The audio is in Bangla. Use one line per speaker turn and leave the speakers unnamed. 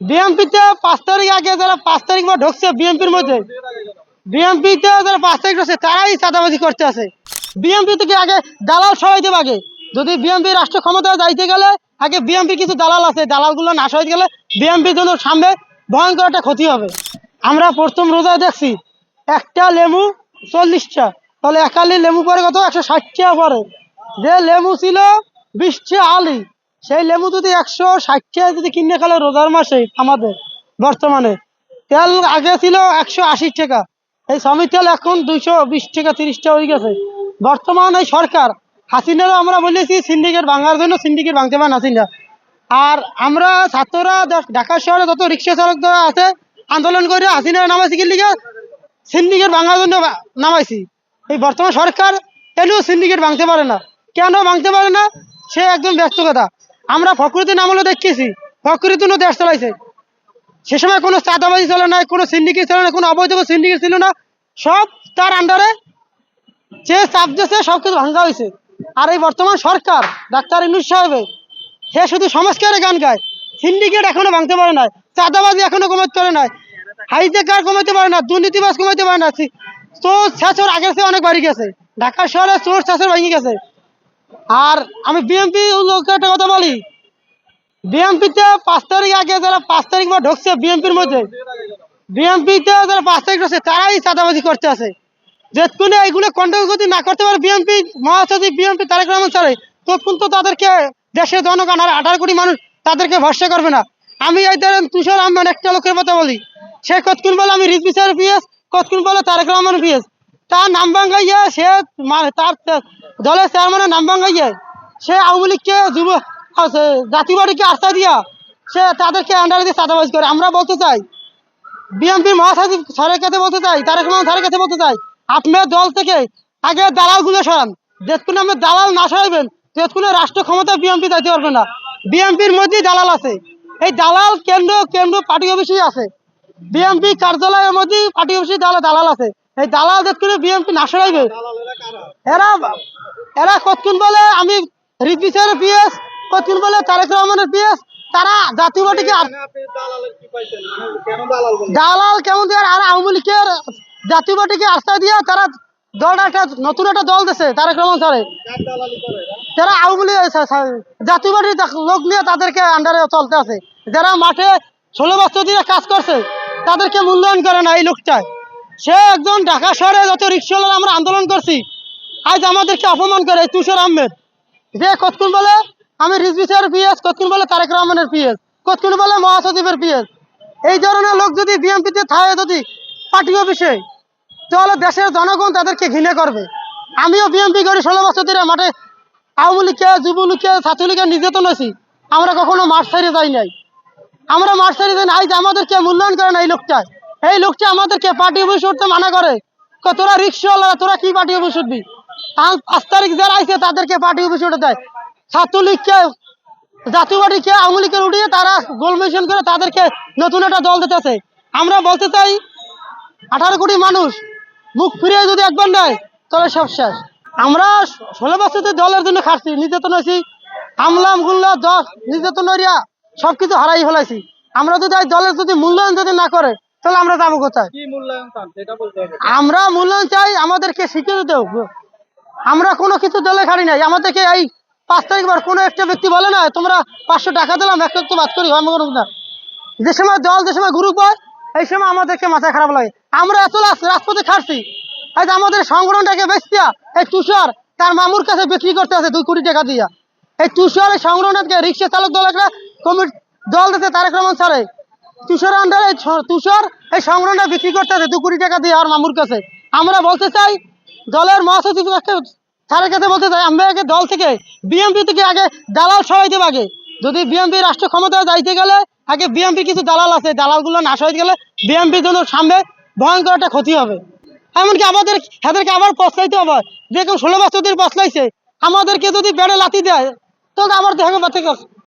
বিএমপিতে পাঁচ তারিখ আগে যারা পাঁচ তারিখ বা ঢুকছে বিএমপির মধ্যে বিএমপিতে যারা পাঁচ তারিখ ঢুকছে, তারাই চাঁদাবাজি করতে আছে। বিএমপি থেকে আগে দালাল সরাই দেবে আগে। যদি বিএমপি রাষ্ট্র ক্ষমতায় যাইতে গেলে, আগে বিএমপি কিছু দালাল আছে, দালালগুলো না সরাইতে গেলে বিএমপির জন্য সামনে ভয়ঙ্কর একটা ক্ষতি হবে। আমরা প্রথম রোজায় দেখছি, একটা লেবু চল্লিশটা, তাহলে একালি লেবু পরে কত? একশো ষাট টাকা পরে। যে লেবু ছিল, বিশটা আলি। সেই লেবু যদি একশো ষাট টাকা যদি কিনে খেলে রোজার মাসে আমাদের, বর্তমানে, তেল আগে ছিল একশো আশি টাকা, এই শ্রমিক তেল এখন দুইশো বিশ টাকা, তিরিশ টাকা হয়ে গেছে। বর্তমান এই সরকার, হাসিনারও আমরা বলেছি সিন্ডিকেট ভাঙার জন্য সিন্ডিকেট ভাঙতে পারেন হাসিনা। আর আমরা ছাত্ররা, ঢাকা শহরে যত রিক্সা চালক যারা আছে, আন্দোলন করে হাসিনার নামাইছি লিগে? সিন্ডিকেট ভাঙার জন্য নামাইছি। এই বর্তমান সরকার এলেও সিন্ডিকেট ভাঙতে পারে না? কেন ভাঙতে পারে না? সে একদম ব্যস্ত কথা। আমরা ফকরুদ্দিন আমলে দেখতেছি। ফকরুদ্দিন দেশ চালাইছে। সে সময় কোনো চাঁদাবাজি ছিল না কোনো সিন্ডিকেট ছিল না কোনো অবৈধ সিন্ডিকেট ছিল না। সব তার আন্ডারে যে চাপ দিয়েছে, সব কিছু ভাঙ্গা হয়েছে। আর এই বর্তমান সরকার, ডাক্তার ইনুস সাহেবে সে শুধু সংস্কারে গান গায়। সিন্ডিকেট এখনও ভাঙতে পারে না চাঁদাবাজি এখনও কমাতে পারে না হাইজেকার কমাতে পারে না, দুর্নীতিবাজ কমাতে পারে না। চোর ছাচর আগের চেয়ে অনেক বাড়ি গেছে। ঢাকা শহরে চোর ছাচর ভেঙে গেছে। আর আমি বিএনপি লোককে একটা কথা বলি। বিএনপিতে পাঁচ তারিখ আগে যারা পাঁচ তারিখ বা ঢুকছে বিএনপির মধ্যে বিএনপিতে যারা পাঁচ তারিখ ঢুকছে, তারাই চাঁদাবাজি করতে আছে যেটুকুনি এইগুলো কন্ট্রোল যদি না করতে পারে বিএনপি মহাসচিব বিএনপি তারেক রহমান স্যারে তখন তো তাদেরকে দেশের জনগণ আর আঠারো কোটি মানুষ তাদেরকে ভরসা করবে না। আমি এই ধরেন তুষার আহমেদ একটা লোকের কথা বলি। সে কতক্ষণ বলে আমি রিজ বিচার পিএস কতক্ষণ বলে তারেক রহমান পিএস তার নাম ভাঙ্গাইয়া সে তার দলের চেয়ারম্যানের নাম ভাঙ্গাইয়া সে আওয়ামী লীগকে যুব জাতীয়বাদীকে আস্থা দিয়া সে তাদেরকে আন্ডারে দিয়ে চাঁদাবাজ করে। আমরা বলতে চাই বিএনপির মহাসচিব স্যারের কাছে বলতে চাই, তারেক রহমান স্যারের কাছে বলতে চাই, আপনার দল থেকে আগে দালালগুলো সরান। যেটুকুন আপনি দালাল না সরাইবেন তেতক্ষণ রাষ্ট্র ক্ষমতা বিএনপি যাইতে পারবে না। বিএনপির মধ্যেই দালাল আছে। এই দালাল কেন্দ্র কেন্দ্র পার্টি অফিসেই আছে। বিএনপি কার্যালয়ের মধ্যেই পার্টি অফিসে দালাল দালাল আছে। এই দালাল যেটুকুন বিএনপি না সরাইবে, এরা এরা কতক্ষণ বলে আমি রিপিসের পিএস কতক্ষণ বলে তারেক রহমানের পিএস তারা জাতীয় পার্টিকে দালাল কেমন দিয়ে আর আওয়ামী লীগের জাতীয় পার্টিকে আস্থা দিয়ে তারা দলটা একটা নতুন একটা দল দিছে, তারেক রহমান স্যারে। যারা আওয়ামী লীগ জাতীয় পার্টির লোক নিয়ে তাদেরকে আন্ডারে চলতে আছে। যারা মাঠে ষোলো বছর দিয়ে কাজ করছে, তাদেরকে মূল্যায়ন করে না এই লোকটা সে একজন ঢাকা শহরে যত রিক্সাওয়ালা আমরা আন্দোলন করছি আজ আমাদেরকে অপমান করে তুষার আহমেদ। যে কতক্ষণ বলে? আমি রিজবিসের পিএস, কতক্ষণ বলে? তারেক রহমানের পিএস, কতক্ষণ বলে? মহাসচিবের পিএস। এই ধরনের লোক যদি বিএনপিতে থাকে যদি পার্টি অফিসে, তাহলে দেশের জনগণ তাদেরকে ঘৃণা করবে। আমিও বিএনপি করি, ষোলো বছর ধরে মাঠে আওয়ামী লীগকে, যুবলীগকে, ছাত্রলীগকে নির্যাতন হয়েছি। আমরা কখনো মাঠ ছাড়িয়ে যাই নাই। আমরা মাঠ ছাড়িয়ে যাই আজ আমাদেরকে মূল্যায়ন করে না এই লোকটা। এই লোকটা আমাদেরকে পার্টি অফিস উঠতে মানা করে। তোরা রিক্সাওয়ালা তোরা কি পার্টি অফিস উঠবি? পাঁচ তারিখ যারা আইছে তাদেরকে পার্টি অফিস উঠে দেয়। ছাত্রলীগকে জাতীয় পার্টিকে আওয়ামী লীগের উঠিয়ে তারা গোল মেশিন করে তাদেরকে নতুন একটা দল দিতেছে। আমরা বলতে চাই আঠারো কোটি মানুষ মুখ ফিরিয়ে যদি একবার নেয় তাহলে সব শেষ। আমরা ষোলো বছর দলের জন্য খাটছি নির্যাতন হয়েছি। হামলাম গুল্লা দশ নির্যাতন হইয়া সব কিছু হারাই ফেলাইছি। আমরা যদি এই দলের যদি মূল্যায়ন যদি না করে তাহলে আমরা যাব কোথায়? আমরা মূল্যায়ন চাই আমাদেরকে স্বীকৃতি দেও আমরা কোনো কিছু দলে খাড়ি নাই। আমাদেরকে এই পাঁচ তারিখ বার কোনো একটা ব্যক্তি বলে না, তোমরা পাঁচশো টাকা দিলাম একটা একটু বাদ করি আমি না যে সময় দল, যে সময় গ্রুপ হয়, এই সময় আমাদেরকে মাথা খারাপ লাগে। আমরা এত রাজপথে খাটছি, আজ আমাদের সংগঠনটাকে বেচতিয়া, এই তুষার তার মামুর কাছে বিক্রি করতে আছে দুই কোটি টাকা দিয়া। এই তুষার এই সংগঠনকে রিক্সা চালক দল একটা কমিটি, দল দিতে তারেক রহমান স্যারে। তুষার আন্ডারে তুষার এই সংগঠনটা বিক্রি করতে আছে দু কোটি টাকা দিয়ে আর মামুর কাছে। আমরা বলতে চাই দলের মহাসচিব স্যারের কাছে বলতে চাই, আমরা আগে দল থেকে বিএনপি থেকে আগে দালাল সরাই দেব যদি বিএনপি রাষ্ট্র ক্ষমতায় যাইতে গেলে আগে বিএনপি কিছু দালাল আছে, দালালগুলো না সরাইতে গেলে বিএনপির জন্য সামনে ভয়ঙ্কর একটা ক্ষতি হবে। এমনকি আমাদের, এদেরকে আবার পছলাইতে হবে, যে কেউ ষোলো বছর ধরে পছলাইছে আমাদেরকে যদি বেড়ে লাথি দেয়, তাহলে আবার দেখো বাচ্চা